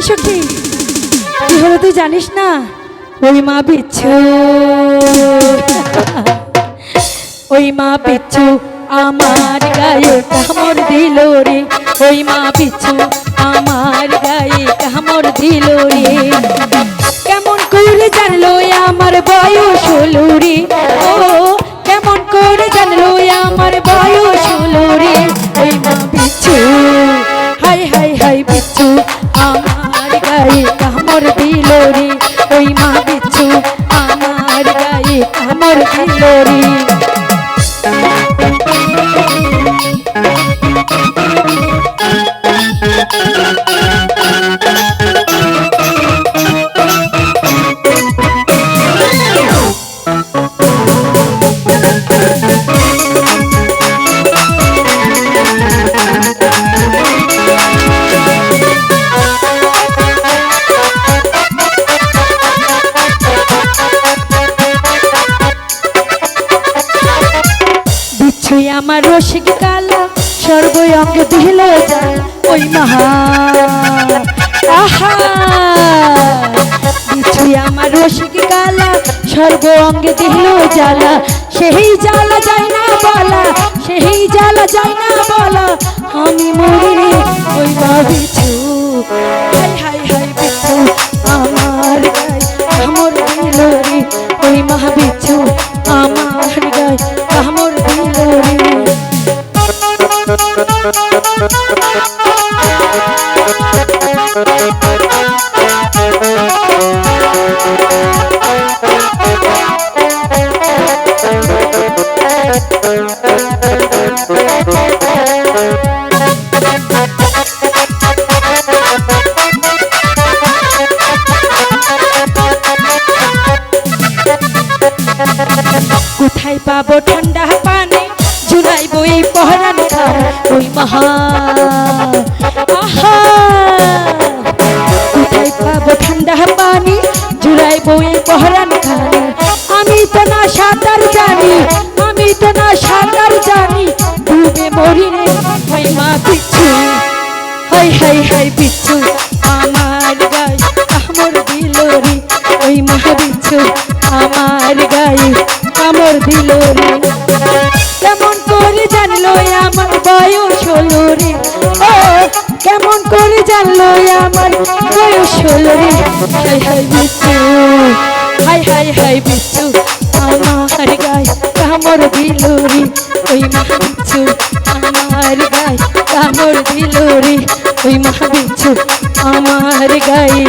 এই সখী কি তুই জানিস না? ওই মা বিচ্ছু ওই মা বিচ্ছু আমার গায়ে কামড় দিল রে। ওই মা বিচ্ছু আমার গায়ে কামড় দিল রে। কেমন করে জানলো আমার বয়স হলো রে? ও, কেমন করে জানলো আমার বয়স হলো রে? ওই মা বিচ্ছু হাই হাই হাই বিচ্ছু ওই মা দিচ্ছে আমার গায়ে আমার দিল বিচ্ছুই আমার রসিক কালা সর্বঙ্গ দিল যায় ওই মহা। আহা! তুই আমার রসিক কালা সর্ব অঙ্গে দিল জ্বালা। সেই জ্বালা যায় না বলা, সেই জ্বালা যায় না বলা। আমি মরি কোথায় পাবো ঠান্ডা পানি? জুড়াইবো এই পহরান খান ওই মহা ওই মা পিছু হাই হাই হাই পিছু আমার গায়ে কামড় দিল রে, ওই মা পিছু আমার গায়ে কামড় দিল রে। কেমন করে জানলো আমার বয়স হলো রে? ও, কেমন করে জানলো আমার বয়স হলো রে? হাই হাই পিছু হাই হাই হাই পিছু আমার গায়ে কামড় দিল দিল রে ওই মা পিছু আমার গায়ে।